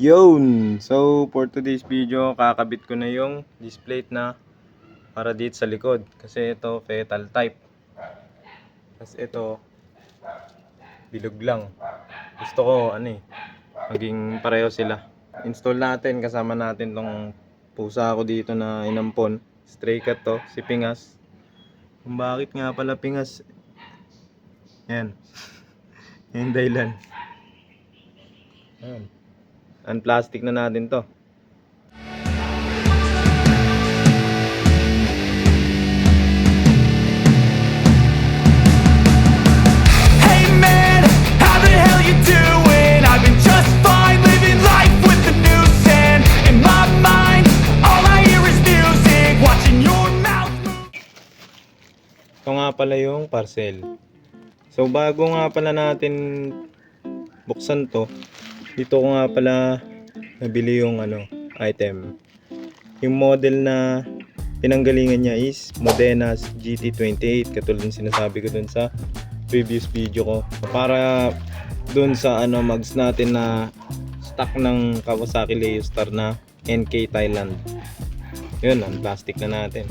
Yun! So, for today's video, kakabit ko na yung display na para dito sa likod. Kasi ito, fetal type. Tapos ito, bilog lang. Gusto ko, ano eh, maging pareho sila. Install natin, kasama natin tong pusa ko dito na inampon. Stray cat to, si Pingas. Kung bakit nga pala Pingas, yan. Yan dahilan. Yan. Unplastic na natin to. Ito nga pala yung parcel. So bago nga pala natin buksan to, dito ko nga pala nabili yung ano, item. Yung model na pinanggalingan niya is Modenas GT28 katulad ng sinasabi ko dun sa previous video ko. Para dun sa ano mags natin na stock ng Kawasaki Leostar na NK Thailand. Yun, ang plastic na natin.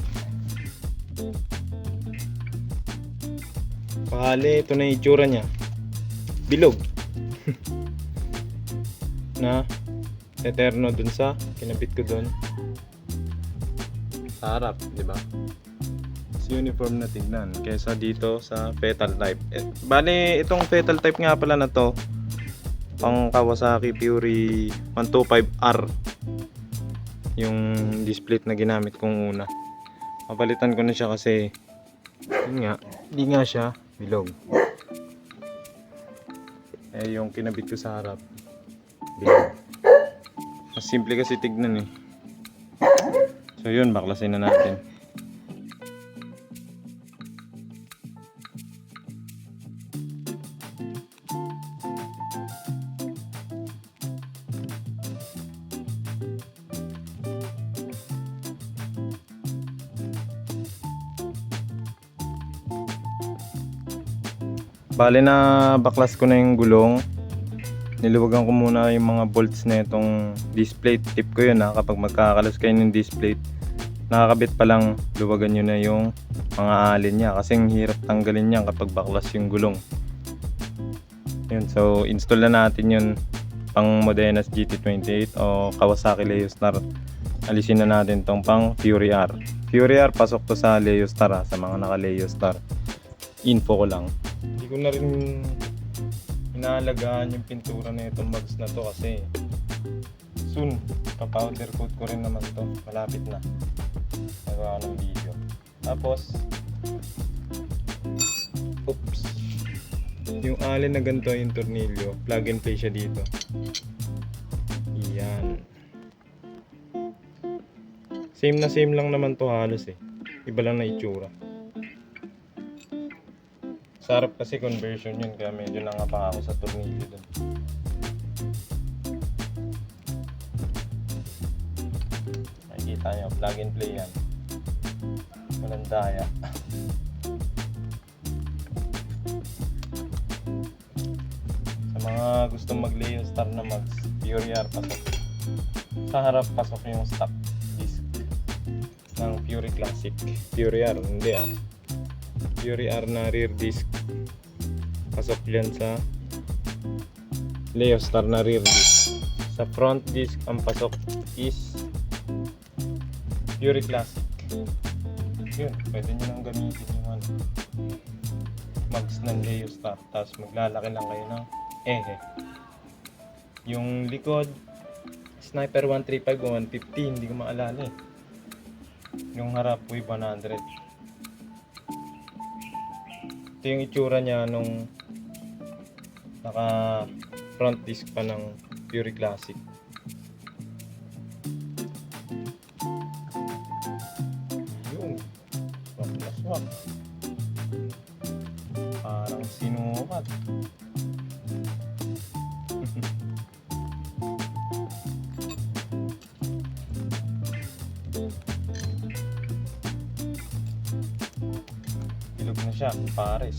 Pakali, ito na yung itsura niya. Bilog. na eterno dun sa kinabit ko dun. Sa harap, di ba? Mas uniform na tignan kaysa dito sa fetal type. Eh, bali, itong fetal type nga pala na to, pang Kawasaki Fury 125R yung display na ginamit kong una. Papalitan ko na siya kasi yun nga, hindi nga siya bilog. Eh, yung kinabit ko sa harap, bilog. Mas simple kasi tignan eh. So yun, baklasin na natin. Bale na baklas ko na yung gulong. Niluwagan ko muna yung mga bolts na itong display. Tip ko yun ha, kapag magkakalas kayo ng display, nakakabit pa lang, luwagan nyo na yung mga alin niya. Kasi ang hirap tanggalin niya kapag baklas yung gulong. Yun, so install na natin yun pang Modenas GT28 o Kawasaki Leostar. Alisin na natin tong pang Fury R. Fury R, pasok to sa Leostar ha, sa mga naka Leostar. Info ko lang hindi ko na rin inaalagaan yung pintura na itong mugs na to kasi soon pa-powder coat ko rin naman to. Malapit na. Nagawa ng video. Tapos oops. Yung alin na ganito yung tornilyo plug and play siya dito. Yan. Same na same lang naman to halos eh. Iba lang na itsura sa harap kasi conversion yun kaya medyo nangapa ako sa tornilyo dun. Makikita nyo, plug and play yan. Walang daya. sa mga gustong mag-lay star na mags, Fury R pasok. Sa harap pasok yung stock disc ng Fury Classic. Fury R, hindi ah. Fury R na rear disc. Pasok yan sa Leo Star na rear disc. Sa front disc ang pasok is Fury Classic. Yun pwede nyo nang gamitin yung ano mags ng Leo Star. Tapos maglalaki lang kayo ng ehe. Yung likod Sniper 135 o 150 hindi ko maalala eh. Yung harap Wave 100 ito yung itsura niya nung naka front disc pa ng Fury Classic. siya, Paris.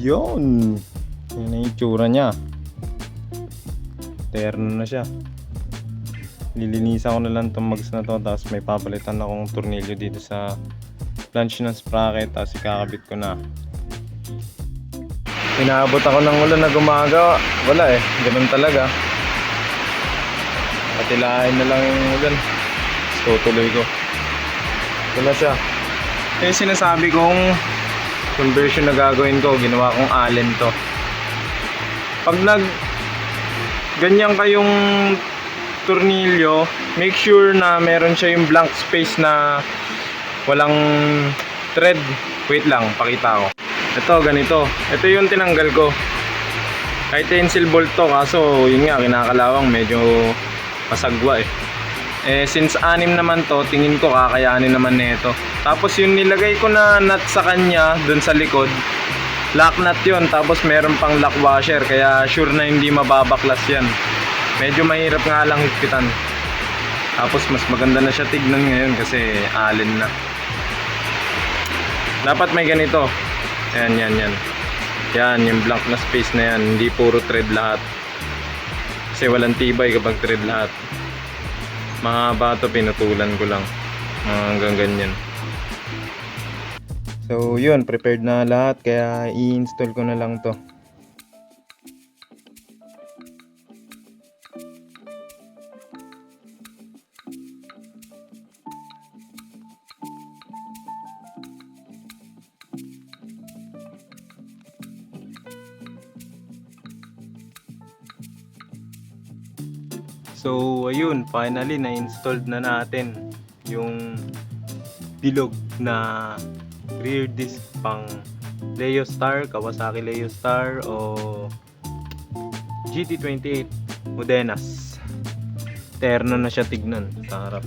Yun! Yun ang itsura niya. Terno na siya. Lilinisan ko na lang itong mags na to tapos may papalitan na akong tornilyo dito sa lunch ng sprocket tapos ikakabit ko na. Inaabot ako ng ulan na gumagawa. Wala eh. Ganun talaga. Patilain na lang yung ulan. So tuloy ko. Ito na siya. Yung sinasabi kong conversion na gagawin ko. Ginawa kong allen to. Pag nag ganyan kayong tornilyo, make sure na meron siya yung blank space na walang thread. Wait lang, pakita ko. Ito, ganito. Ito yung tinanggal ko. Kahit tensile bolt to, kaso yun nga, kinakalawang medyo masagwa eh. Eh, since anim naman to, tingin ko kakayanin naman nito. Tapos yung nilagay ko na nut sa kanya, dun sa likod, lock nut yun. Tapos meron pang lock washer, kaya sure na hindi mababaklas yan. Medyo mahirap nga lang higpitan. Tapos mas maganda na siya tignan ngayon kasi allen na. Dapat may ganito. Yan, yan, yan. Yan, yung blank na space na yan. Hindi puro thread lahat. Kasi walang tibay kapag thread lahat. Mahaba to, pinutulan ko lang. Mga hanggang ganyan. So, yun. Prepared na lahat. Kaya i-install ko na lang to. So, ayun, finally na-installed na natin yung bilog na rear disc pang Leo Star, Kawasaki Leo Star o GT28 Modenas. Terno na siya tignan sa harap.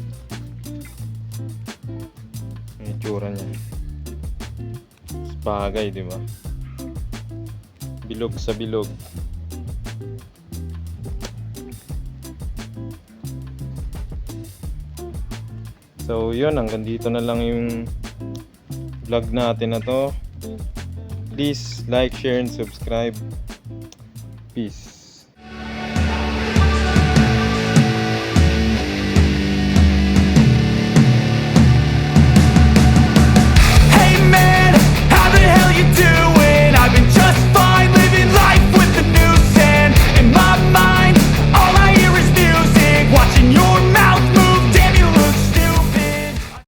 Yung itsura niya. Bagay, di ba? Bilog sa bilog. So yun, hanggang dito na lang yung vlog natin na to. Please like, share, and subscribe. Peace.